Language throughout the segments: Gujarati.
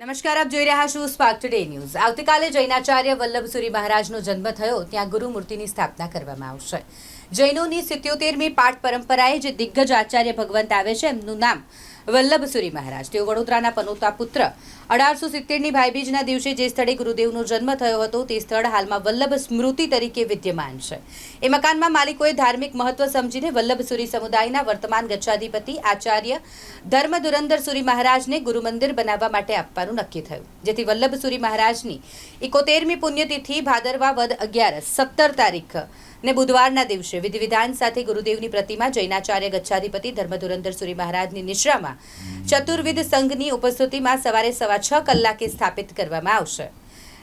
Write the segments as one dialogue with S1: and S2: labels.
S1: નમસ્કાર, આપ જોઈ રહ્યા છો સ્પાર્ક ટુડે ન્યૂઝ આવતીકાલે જૈનાચાર્ય વલ્લભસુરી મહારાજનો જન્મ થયો, ત્યાં ગુરુમૂર્તિની સ્થાપના કરવામાં આવશે. જૈનોની સિત્યોતેરમી પાઠ પરંપરાએ જે દિગ્ગજ આચાર્ય ભગવંત આવે છે, એમનું નામ વલ્લભસુરી મહારાજ. તેઓ વડોદરાના પનોતા પુત્ર. અઢારસો સિત્તેરની ભાઈબીજના દિવસે જે સ્થળે ગુરુદેવનો જન્મ થયો હતો, તે સ્થળ હાલમાં વલ્લભ સ્મૃતિ તરીકે વિદ્યમાન છે. એ મકાનમાં માલિકોએ ધાર્મિક મહત્વ સમજીને વલ્લભસુરી સમુદાયના વર્તમાન ગચ્છાધિપતિ આચાર્ય ધર્મ ધુરંધર સુરી મહારાજને ગુરુમંદિર બનાવવા માટે આપવાનું નક્કી થયું. જેથી વલ્લભસુરી મહારાજની એકોતેરમી પુણ્યતિથિ ભાદરવા વદ અગિયારસ, સત્તર તારીખ ને બુધવારના દિવસે વિધિ વિધાન સાથે ગુરુદેવની પ્રતિમા જૈનાચાર્ય ગચ્છાધિપતિ ધર્મ સુરી મહારાજની નિશ્રામાં ચતુર્વિધ સંઘની ઉપસ્થિતિમાં સવારે સવા છ કલાકે સ્થાપિત કરવામાં આવશે.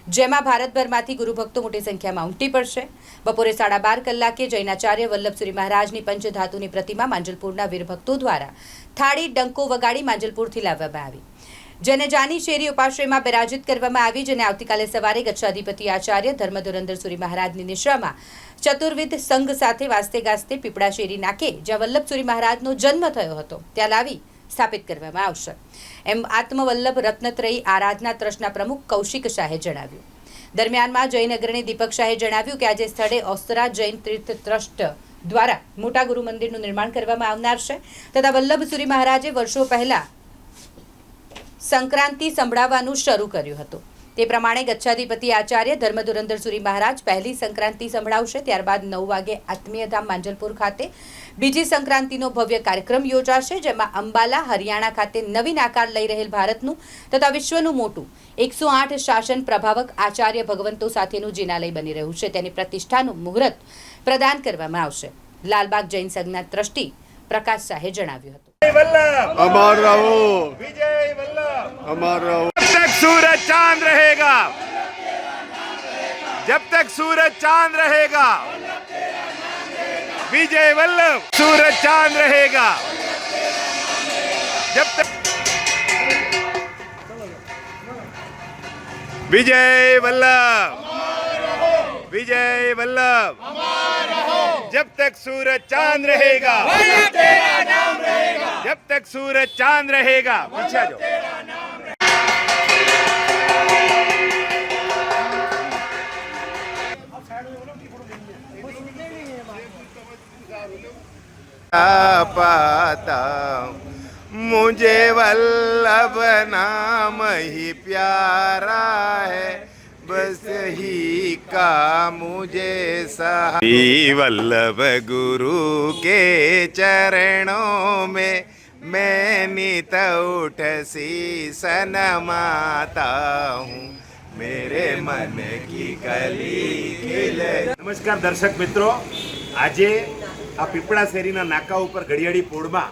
S1: જેમાં ભારતભરમાંથી ગુરુભક્તો મોટી સંખ્યામાં ઉમટી પડશે. બપોરે સાડા બાર કલાકે જૈનાચાર્ય વલ્લભસુરી મહારાજની પંચધાતુની પ્રતિમા માંજલપુરના વીરભક્તો દ્વારા થાળી, ડંકો વગાડી માંજલપુરથી લાવવામાં આવી. જેને જાની શેરી ઉપાશ્રયમાં બિરાજિત કરવામાં આવી, જેને આવતીકાલે સવારે ગચ્છાધિપતિ આચાર્ય ધર્મધુરંદરસુરી મહારાજની નિશ્રામાં ચતુર્વિધ સંઘ સાથે વાસ્તે ગાસ્તે પીપળા શેરી નાકે જ્યાં વલ્લભસુરી મહારાજનો જન્મ થયો હતો. ત્યાં લાવી સ્થાપિત કરવામાં આવશે. એમ આત્મવલ્લભ રત્નત્રયી આરાધના ટ્રસ્ટના પ્રમુખ કૌશિક શાહે જણાવ્યું. દરમિયાનમાં જૈન અગ્રણી દીપક શાહે જણાવ્યું કે આજે સ્થળે ઓસ્તરા જૈન તીર્થ ટ્રસ્ટ દ્વારા મોટા ગુરુ મંદિરનું નિર્માણ કરવામાં આવનાર છે. તથા વલ્લભસુરી મહારાજે વર્ષો પહેલા સંક્રાંતિ સંભળાવવાનું શરૂ કર્યું હતું. તે પ્રમાણે ગચ્છાધિપતિ આચાર્ય ધર્મધુરંધરસુરી મહારાજ પહેલી સંક્રાંતિ સંભળાવશે ત્યારબાદ નવ વાગે આત્મીયધામ માંજલપુર ખાતે બીજી સંક્રાંતિનો ભવ્ય કાર્યક્રમ યોજાશે જેમાં અંબાલા હરિયાણા ખાતે નવીન આકાર લઈ રહેલ ભારતનું તથા વિશ્વનું મોટું એકસો આઠ શાસન પ્રભાવક આચાર્ય ભગવંતો સાથેનું જિનાલય બની રહ્યું છે. તેની પ્રતિષ્ઠાનું મુહૂર્ત પ્રદાન કરવામાં આવશે. લાલબાગ જૈન સંઘના ટ્રસ્ટી પ્રકાશ શાહે જણાવ્યું હતું.
S2: અમર
S3: રહો વિજય
S2: રહો तक सूरज चाँद रहेगा, जब तक सूरज चाँद रहेगा, विजय वल्लभ सूरज चाँद रहेगा। जब तक विजय वल्लभ विजय वल्लभ, जब तक सूरज चाँद रहेगा, जब तक सूरज चाँद रहेगा, पीछे जाओ।
S3: पाता मुझे वल्लभ नाम ही प्यारा है। बस ही का मुझे सहा वल्लभ गुरु के चरणों में मैं नित उठ शीस नमाता हूँ। મેરે મન કી કલી ખીલે
S2: નમસ્કાર દર્શક મિત્રો. આજે આ પીપળા શેરીના નાકા ઉપર ઘડિયાળી પોળમાં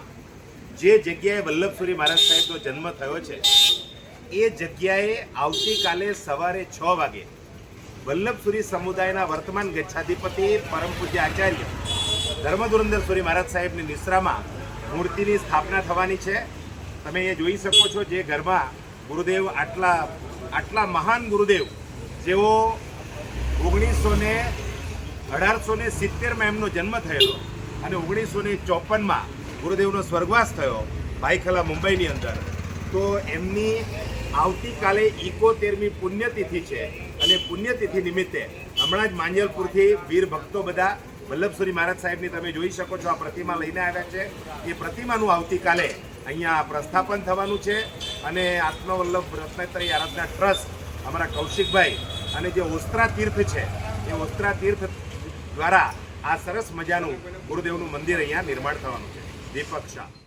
S2: જે જગ્યાએ વલ્લભસુરી મહારાજ સાહેબનો જન્મ થયો છે, એ જગ્યાએ આવતીકાલે સવારે છ વાગે વલ્લભસુરી સમુદાયના વર્તમાન ગચ્છાધિપતિ પરમ પૂજ્ય આચાર્ય ધર્મધુરંદરસુરી મહારાજ સાહેબની નિશ્રામાં મૂર્તિની સ્થાપના થવાની છે. તમે એ જોઈ શકો છો જે ઘરમાં ગુરુદેવ આટલા આટલા મહાન ગુરુદેવ. જેઓ ઓગણીસો ને અઢારસો ને સિત્તેરમાં એમનો જન્મ થયેલો અને ઓગણીસો ને ચોપનમાં ગુરુદેવનો સ્વર્ગવાસ થયો ભાઈખલા મુંબઈની અંદર. તો એમની આવતીકાલે ઇકોતેરમી પુણ્યતિથિ છે અને પુણ્યતિથિ નિમિત્તે હમણાં જ માંજલપુરથી વીર ભક્તો બધા વલ્લભસુરી મહારાજ સાહેબની તમે જોઈ શકો છો આ પ્રતિમા લઈને આવ્યા છે. એ પ્રતિમાનું આવતીકાલે અહીંયા પ્રસ્થાપન થવાનું છે. અને આત્મવલ્લભ રત્નેત્રી આરાધના ટ્રસ્ટ અમારા કૌશિકભાઈ અને જે ઓસ્ત્રા તીર્થ છે, એ ઓસ્ત્રા તીર્થ દ્વારા આ સરસ મજાનું ગુરુદેવનું મંદિર અહીંયા નિર્માણ થવાનું છે. દીપક શાહ.